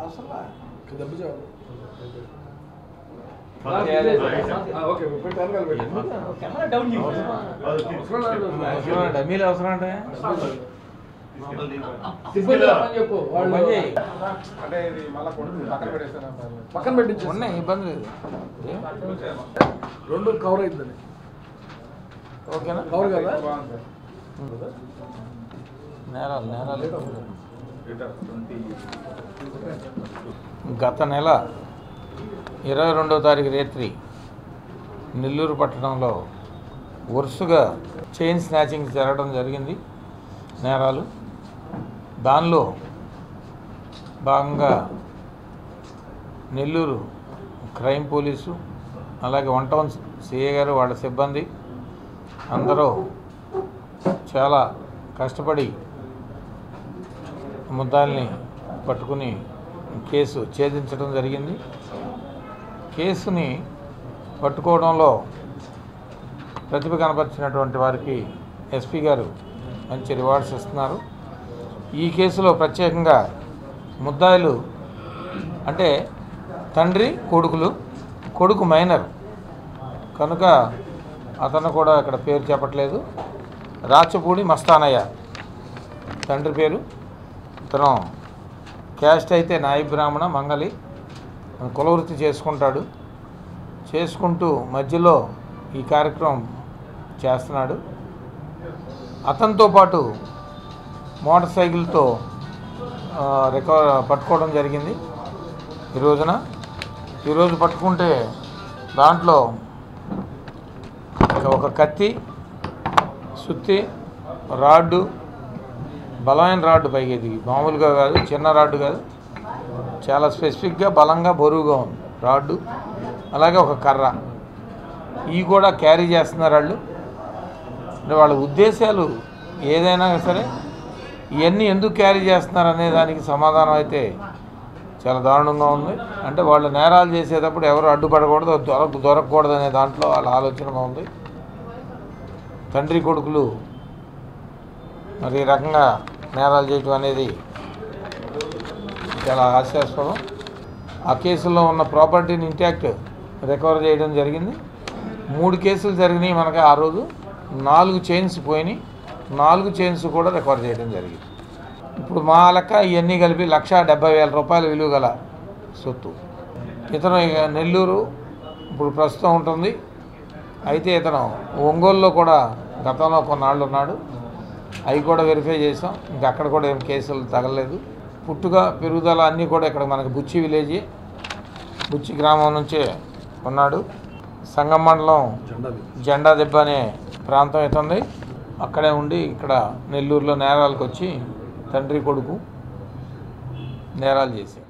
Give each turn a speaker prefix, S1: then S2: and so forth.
S1: అసలు
S2: దెబ్బ చేయాలి
S3: డమ్మీలు అవసరం అంటే?
S4: చెప్పు.
S1: పక్కన
S4: పెట్టించు
S3: ఉన్నాయి ఇబ్బంది లేదు.
S4: రెండు కవర్ అవుతుంది
S3: ఓకేనా?
S4: కవర్ కదా?
S1: బాగుంది
S3: నేరాలు నేరాలు. గత నెల ఇరవై రెండవ తారీఖు రాత్రి నెల్లూరు పట్టణంలో వరుసగా చైన్ స్నాచింగ్ జరగడం జరిగింది. నేరాలు. దానిలో భాగంగా నెల్లూరు క్రైమ్ పోలీసు అలాగే వన్ టౌన్ సిఏ గారు వాళ్ళ సిబ్బంది అందరూ చాలా కష్టపడి ముద్దాల్ని పట్టుకుని కేసు ఛేదించడం జరిగింది. కేసుని పట్టుకోవడంలో ప్రతిభ కనపరిచినటువంటి వారికి ఎస్పీ గారు మంచి రివార్డ్స్ ఇస్తున్నారు. ఈ కేసులో ప్రత్యేకంగా ముద్దాయిలు అంటే తండ్రి కొడుకులు కొడుకు మైనర్ కనుక అతను కూడా ఇక్కడ పేరు చెప్పట్లేదు. రాచపూడి మస్తానయ్య. తండ్రి పేరు. ఇతను క్యాస్ట్ అయితే నాయి బ్రాహ్మణ మంగలి. కులవృత్తి చేసుకుంటాడు. చేసుకుంటూ మధ్యలో ఈ కార్యక్రమం చేస్తున్నాడు. అతనితో పాటు మోటార్ సైకిల్తో రికవర్ పట్టుకోవడం జరిగింది ఈ రోజున. ఈరోజు పట్టుకుంటే దాంట్లో ఒక కత్తి సుత్తి రాడ్డు బలమైన రాడ్డు పైకి ఎదిగి. మామూలుగా కాదు చిన్న రాడ్డు కాదు. చాలా స్పెసిఫిక్గా బలంగా బరువుగా ఉంది. రాడ్డు అలాగే ఒక కర్ర. ఇవి కూడా క్యారీ చేస్తున్నారు వాళ్ళు. అంటే వాళ్ళ ఉద్దేశాలు ఏదైనా సరే ఇవన్నీ ఎందుకు క్యారీ చేస్తున్నారు అనే దానికి సమాధానం అయితే చాలా దారుణంగా ఉంది. అంటే వాళ్ళు నేరాలు చేసేటప్పుడు ఎవరు అడ్డుపడకూడదు దొరక దొరకకూడదు అనే దాంట్లో వాళ్ళ ఆలోచనగా ఉంది. తండ్రి కొడుకులు మరి ఈ రకంగా నేరాలు చేయటం అనేది చాలా హాస్యాస్పదం. ఆ కేసుల్లో ఉన్న ప్రాపర్టీని ఇంటాక్ట్ రికవర్ చేయడం జరిగింది. మూడు కేసులు జరిగినాయి మనకి ఆ రోజు. నాలుగు చైన్స్ పోయినాయి. నాలుగు చైన్స్ కూడా రికవర్ చేయడం జరిగింది. ఇప్పుడు మా లెక్క ఇవన్నీ కలిపి లక్ష డెబ్బై వేల రూపాయల విలువ గల సొత్తు. ఇతను ఇక నెల్లూరు ఇప్పుడు ప్రస్తుతం ఉంటుంది. అయితే ఇతను ఒంగోలులో కూడా గతంలో కొన్నాళ్ళు ఉన్నాడు అవి కూడా వెరిఫై చేసాం. ఇంకా అక్కడ కూడా ఏం కేసులు తగలలేదు పుట్టుక పెరుగుదల అన్నీ కూడా ఇక్కడ మనకి బుచ్చి విలేజ్ బుచ్చి గ్రామం నుంచే ఉన్నాడు సంగం మండలం జెండా దెబ్బ. అనే ప్రాంతం అవుతుంది అక్కడే ఉండి ఇక్కడ నెల్లూరులో నేరాలకు వచ్చి తండ్రి కొడుకు నేరాలు చేశారు